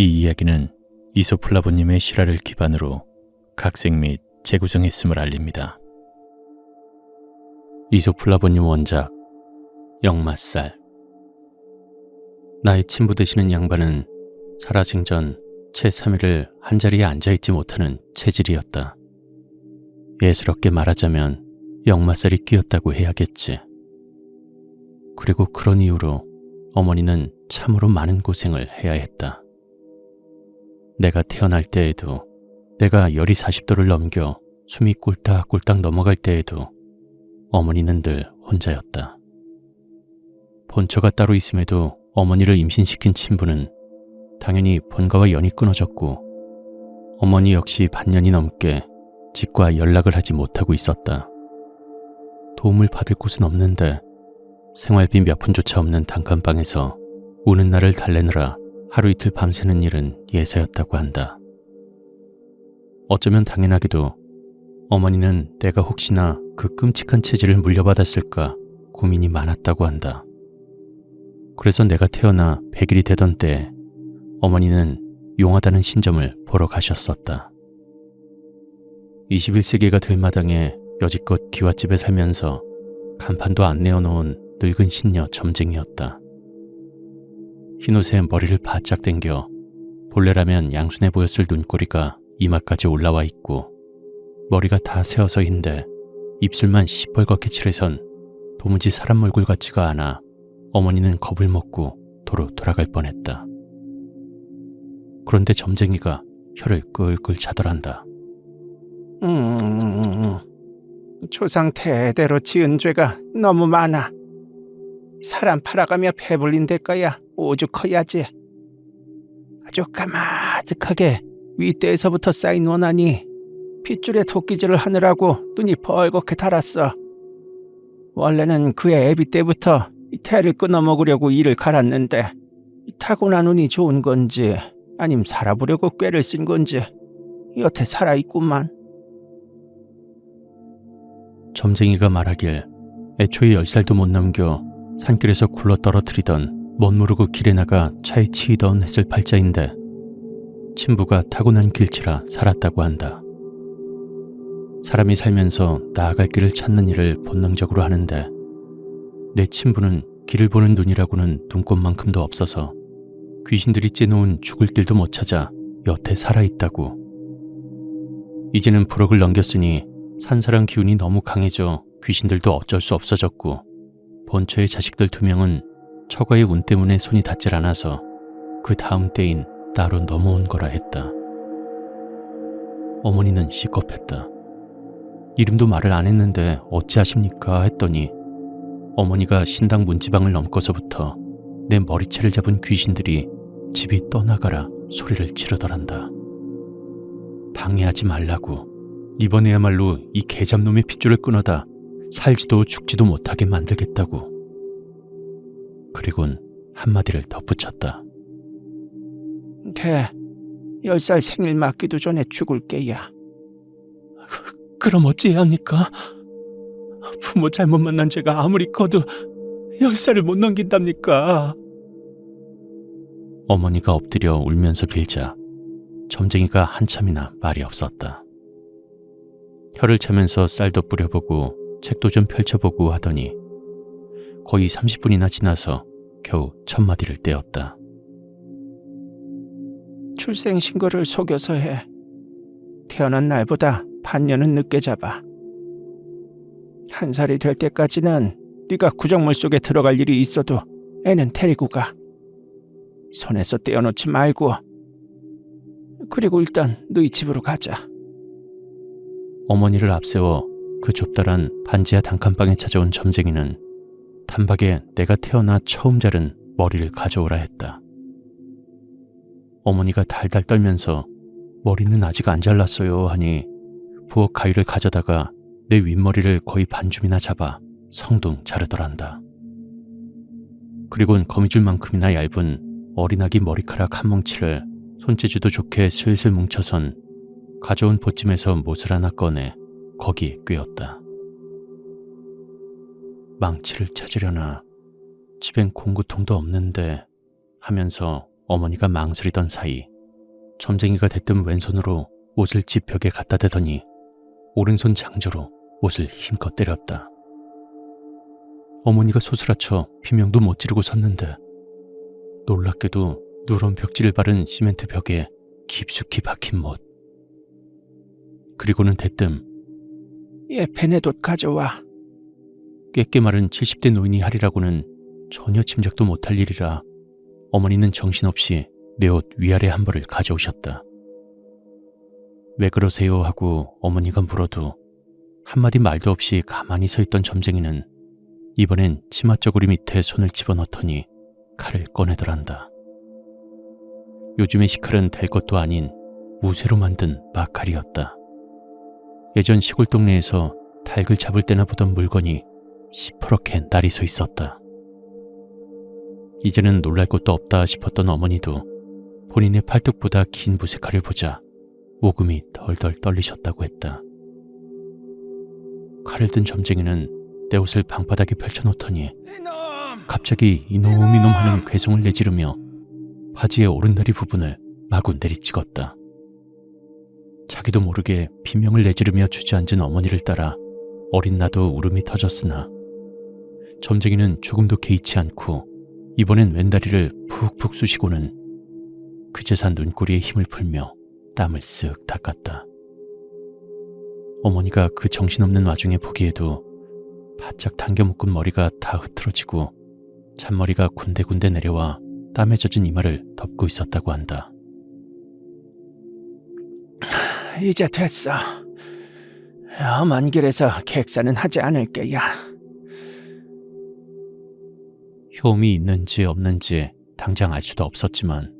이 이야기는 이소플라보님의 실화를 기반으로 각색 및 재구성했음을 알립니다. 이소플라보님 원작 영맛살 나의 친부 되시는 양반은 살아생전 채 3일을 한자리에 앉아있지 못하는 체질이었다. 예스럽게 말하자면 역마살이 끼었다고 해야겠지. 그리고 그런 이유로 어머니는 참으로 많은 고생을 해야 했다. 내가 태어날 때에도 내가 열이 40도를 넘겨 숨이 꼴딱꼴딱 넘어갈 때에도 어머니는 늘 혼자였다. 본처가 따로 있음에도 어머니를 임신시킨 친부는 당연히 본가와 연이 끊어졌고 어머니 역시 반년이 넘게 집과 연락을 하지 못하고 있었다. 도움을 받을 곳은 없는데 생활비 몇 푼조차 없는 단칸방에서 오는 날을 달래느라 하루 이틀 밤새는 일은 예사였다고 한다. 어쩌면 당연하게도 어머니는 내가 혹시나 그 끔찍한 체질을 물려받았을까 고민이 많았다고 한다. 그래서 내가 태어나 100일이 되던 때 어머니는 용하다는 신점을 보러 가셨었다. 21세기가 될 마당에 여지껏 기와집에 살면서 간판도 안 내어놓은 늙은 신녀 점쟁이였다. 흰옷에 머리를 바짝 당겨 본래라면 양순해 보였을 눈꼬리가 이마까지 올라와 있고 머리가 다 세어서인데 입술만 시뻘겋게 칠해선 도무지 사람 얼굴 같지가 않아 어머니는 겁을 먹고 도로 돌아갈 뻔했다. 그런데 점쟁이가 혀를 끌끌 차더란다. 음, 조상 대대로 지은 죄가 너무 많아. 사람 팔아가며 배불린 대가야 오죽커야지. 아주 까마득하게 윗대에서부터 쌓인 원한이 핏줄에 도끼질을 하느라고 눈이 벌겋게 달았어. 원래는 그의 애비 때부터 이 태를 끊어 먹으려고 이를 갈았는데 이 타고난 운이 좋은 건지 아님 살아보려고 꾀를 쓴 건지 여태 살아있구만. 점쟁이가 말하길 애초에 열 살도 못 넘겨 산길에서 굴러 떨어뜨리던 멋모르고 길에 나가 차에 치이던 했을 팔자인데 친부가 타고난 길치라 살았다고 한다. 사람이 살면서 나아갈 길을 찾는 일을 본능적으로 하는데 내 친부는 길을 보는 눈이라고는 눈꽃만큼도 없어서 귀신들이 째놓은 죽을 길도 못 찾아 여태 살아있다고. 이제는 부럭을 넘겼으니 산사랑 기운이 너무 강해져 귀신들도 어쩔 수 없어졌고 본처의 자식들 두 명은 처가의 운 때문에 손이 닿질 않아서 그 다음 때인 나로 넘어온 거라 했다. 어머니는 시겁했다. 이름도 말을 안 했는데 어찌하십니까 했더니 어머니가 신당 문지방을 넘고서부터 내 머리채를 잡은 귀신들이 집이 떠나가라 소리를 지르더란다. 방해하지 말라고 이번에야말로 이 개잡놈의 핏줄을 끊어다 살지도 죽지도 못하게 만들겠다고. 그리곤 한마디를 덧붙였다. 걔, 열 살 생일 맞기도 전에 죽을 게야. 그럼 어찌해야 합니까? 부모 잘못 만난 죄가 아무리 커도 열 살을 못 넘긴답니까? 어머니가 엎드려 울면서 빌자 점쟁이가 한참이나 말이 없었다. 혀를 차면서 쌀도 뿌려보고 책도 좀 펼쳐보고 하더니 거의 30분이나 지나서 겨우 첫 마디를 떼었다. 출생 신고를 속여서 해. 태어난 날보다 반년은 늦게 잡아. 한 살이 될 때까지는 네가 구정물 속에 들어갈 일이 있어도 애는 데리고 가. 손에서 떼어놓지 말고. 그리고 일단 너희 집으로 가자. 어머니를 앞세워 그 좁다란 반지하 단칸방에 찾아온 점쟁이는 단박에 내가 태어나 처음 자른 머리를 가져오라 했다. 어머니가 달달 떨면서 머리는 아직 안 잘랐어요 하니 부엌 가위를 가져다가 내 윗머리를 거의 반줌이나 잡아 성둥 자르더란다. 그리곤 거미줄만큼이나 얇은 어린아기 머리카락 한 뭉치를 손재주도 좋게 슬슬 뭉쳐선 가져온 보찜에서 못을 하나 꺼내 거기에 꿰었다. 망치를 찾으려나 집엔 공구통도 없는데 하면서 어머니가 망설이던 사이 점쟁이가 대뜸 왼손으로 옷을 집 벽에 갖다 대더니 오른손 장조로 옷을 힘껏 때렸다. 어머니가 소스라쳐 비명도 못 지르고 섰는데 놀랍게도 누런 벽지를 바른 시멘트 벽에 깊숙이 박힌 못. 그리고는 대뜸 얘 베네돗 가져와. 꿰깨 마른 70대 노인이 하리라고는 전혀 짐작도 못할 일이라 어머니는 정신없이 내 옷 위아래 한 벌을 가져오셨다. 왜 그러세요 하고 어머니가 물어도 한마디 말도 없이 가만히 서 있던 점쟁이는 이번엔 치마 저고리 밑에 손을 집어넣더니 칼을 꺼내더란다. 요즘의 시칼은 될 것도 아닌 무쇠로 만든 마칼이었다. 예전 시골 동네에서 닭을 잡을 때나 보던 물건이 시퍼렇게 날이 서 있었다. 이제는 놀랄 것도 없다 싶었던 어머니도 본인의 팔뚝보다 긴 무쇠칼을 보자 오금이 덜덜 떨리셨다고 했다. 칼을 든 점쟁이는 내 옷을 방바닥에 펼쳐놓더니! 갑자기 이놈 이놈 하는 괴성을 내지르며 바지의 오른다리 부분을 마구 내리찍었다. 자기도 모르게 비명을 내지르며 주저앉은 어머니를 따라 어린 나도 울음이 터졌으나 점쟁이는 조금도 개의치 않고 이번엔 왼다리를 푹푹 쑤시고는 그제서 눈꼬리에 힘을 풀며 땀을 쓱 닦았다. 어머니가 그 정신없는 와중에 보기에도 바짝 당겨 묶은 머리가 다 흐트러지고 잔머리가 군데군데 내려와 땀에 젖은 이마를 덮고 있었다고 한다. 이제 됐어. 험한 길에서 객사는 하지 않을 게야. 효험이 있는지 없는지 당장 알 수도 없었지만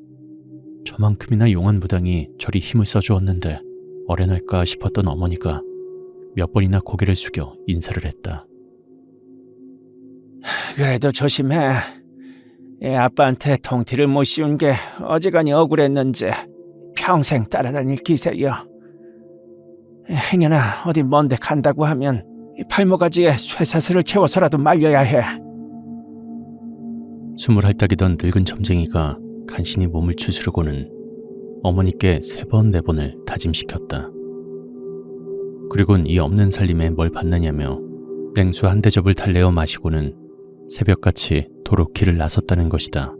저만큼이나 용한 무당이 저리 힘을 써주었는데 어련할까 싶었던 어머니가 몇 번이나 고개를 숙여 인사를 했다. 그래도 조심해. 애 아빠한테 통티를 못 씌운 게 어지간히 억울했는지 평생 따라다닐 기세여. 행여나 어디 먼데 간다고 하면 이 팔모가지에 쇠사슬을 채워서라도 말려야 해. 숨을 헐떡이던 늙은 점쟁이가 간신히 몸을 추스르고는 어머니께 세 번 네 번을 다짐시켰다. 그리곤 이 없는 살림에 뭘 받느냐며 냉수 한 대접을 달래어 마시고는 새벽같이 도로 길을 나섰다는 것이다.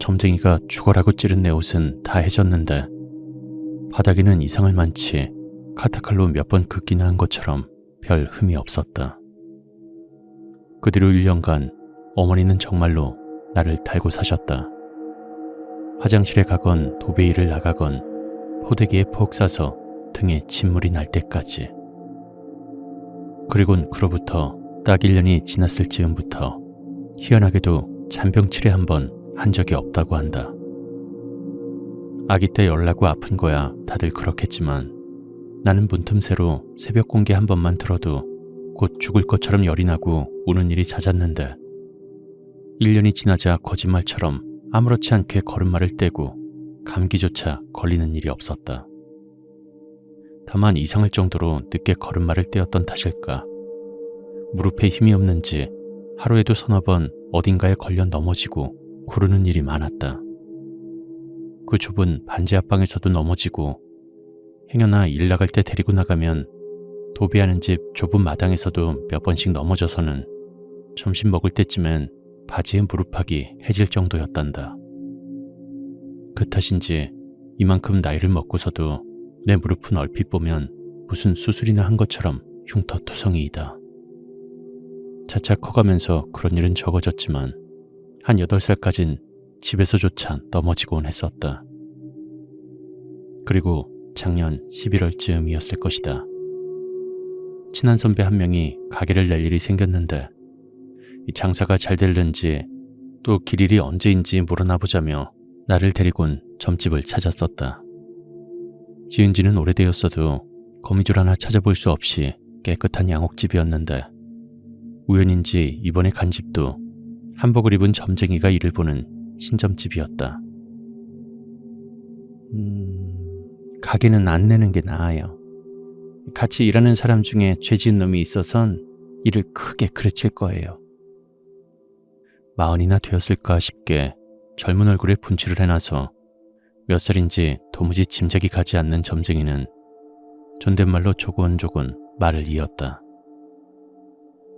점쟁이가 죽어라고 찌른 내 옷은 다 해졌는데 바닥에는 이상할 만치 카타칼로 몇 번 긋기나 한 것처럼 별 흠이 없었다. 그 뒤로 1년간 어머니는 정말로 나를 달고 사셨다. 화장실에 가건 도배일을 나가건 포대기에 폭 싸서 등에 침물이 날 때까지. 그리곤 그로부터 딱 1년이 지났을 즈음부터 희한하게도 잔병치레 한 번 한 적이 없다고 한다. 아기 때 열나고 아픈 거야 다들 그렇겠지만 나는 문틈새로 새벽 공기 한 번만 들어도 곧 죽을 것처럼 열이 나고 우는 일이 잦았는데 1년이 지나자 거짓말처럼 아무렇지 않게 걸음마를 떼고 감기조차 걸리는 일이 없었다. 다만 이상할 정도로 늦게 걸음마를 떼었던 탓일까. 무릎에 힘이 없는지 하루에도 서너 번 어딘가에 걸려 넘어지고 구르는 일이 많았다. 그 좁은 반지 앞방에서도 넘어지고 행여나 일 나갈 때 데리고 나가면 도배하는 집 좁은 마당에서도 몇 번씩 넘어져서는 점심 먹을 때쯤엔 바지에 무릎팍이 해질 정도였단다. 그 탓인지 이만큼 나이를 먹고서도 내 무릎은 얼핏 보면 무슨 수술이나 한 것처럼 흉터투성이이다. 차차 커가면서 그런 일은 적어졌지만 한 8살까진 집에서조차 넘어지곤 했었다. 그리고 작년 11월쯤이었을 것이다. 친한 선배 한 명이 가게를 낼 일이 생겼는데 이 장사가 잘 될는지 또 길일이 언제인지 물어나 보자며 나를 데리곤 점집을 찾았었다. 지은 지는 오래되었어도 거미줄 하나 찾아볼 수 없이 깨끗한 양옥집이었는데 우연인지 이번에 간 집도 한복을 입은 점쟁이가 일을 보는 신점집이었다. 음, 가게는 안 내는 게 나아요. 같이 일하는 사람 중에 죄 지은 놈이 있어선 일을 크게 그르칠 거예요. 마흔이나 되었을까 싶게 젊은 얼굴에 분칠을 해놔서 몇 살인지 도무지 짐작이 가지 않는 점쟁이는 존댓말로 조곤조곤 말을 이었다.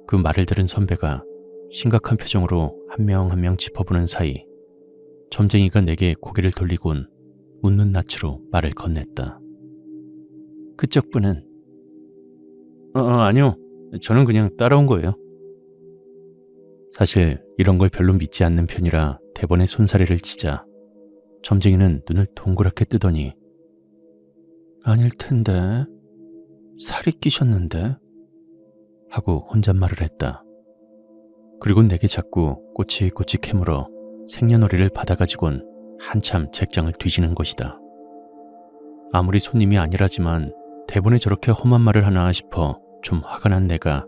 그 말을 들은 선배가 심각한 표정으로 한 명 한명 짚어보는 사이 점쟁이가 내게 고개를 돌리곤 웃는 낯으로 말을 건넸다. 그쪽 분은 어, 어, 아니요. 저는 그냥 따라온 거예요. 사실 이런 걸 별로 믿지 않는 편이라 대번에 손사래를 치자 점쟁이는 눈을 동그랗게 뜨더니 아닐 텐데 살이 끼셨는데 하고 혼잣말을 했다. 그리고 내게 자꾸 꼬치꼬치 캐물어 생년월일을 받아가지곤 한참 책장을 뒤지는 것이다. 아무리 손님이 아니라지만 대본에 저렇게 험한 말을 하나 싶어 좀 화가 난 내가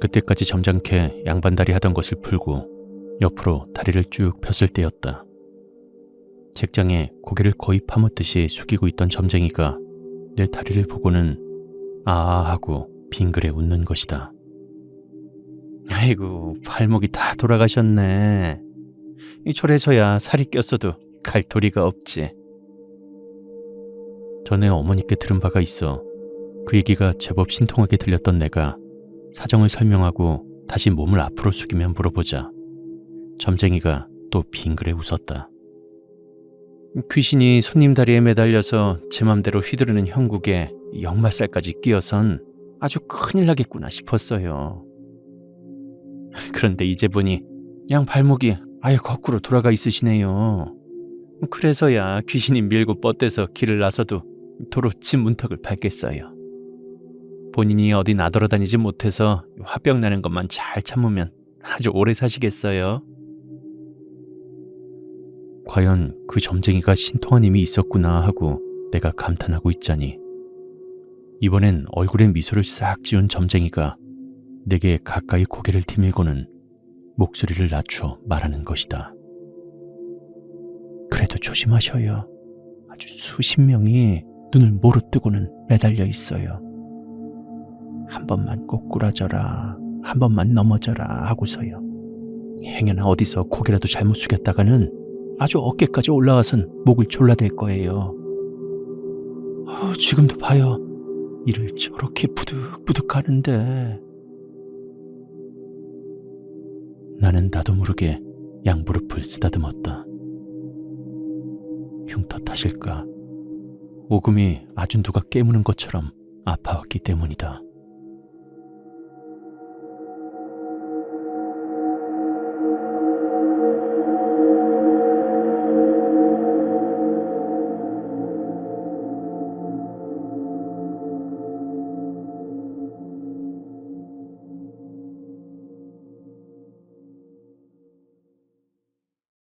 그때까지 점잖게 양반다리 하던 것을 풀고 옆으로 다리를 쭉 폈을 때였다. 책장에 고개를 거의 파묻듯이 숙이고 있던 점쟁이가 내 다리를 보고는 아아 하고 빙그레 웃는 것이다. 아이고 발목이 다 돌아가셨네. 이 철에서야 살이 꼈어도 갈 도리가 없지. 전에 어머니께 들은 바가 있어 그 얘기가 제법 신통하게 들렸던 내가 사정을 설명하고 다시 몸을 앞으로 숙이며 물어보자 점쟁이가 또 빙그레 웃었다. 귀신이 손님 다리에 매달려서 제 맘대로 휘두르는 형국에 역마살까지 끼어선 아주 큰일 나겠구나 싶었어요. 그런데 이제 보니 양 발목이 아예 거꾸로 돌아가 있으시네요. 그래서야 귀신이 밀고 뻗대서 길을 나서도 도로 집 문턱을 밟겠어요. 본인이 어디 나돌아다니지 못해서 화병 나는 것만 잘 참으면 아주 오래 사시겠어요. 과연 그 점쟁이가 신통한 힘이 있었구나 하고 내가 감탄하고 있자니 이번엔 얼굴에 미소를 싹 지운 점쟁이가 내게 가까이 고개를 디밀고는 목소리를 낮춰 말하는 것이다. 그래도 조심하셔요. 아주 수십 명이 눈을 모로 뜨고는 매달려 있어요. 한 번만 꼬꾸라져라, 한 번만 넘어져라 하고서요. 행여나 어디서 고개라도 잘못 숙였다가는 아주 어깨까지 올라와선 목을 졸라댈 거예요. 어, 지금도 봐요. 이를 저렇게 부득부득 하는데. 나는 나도 모르게 양무릎을 쓰다듬었다. 흉터 탓일까? 오금이 아주 누가 깨무는 것처럼 아파왔기 때문이다.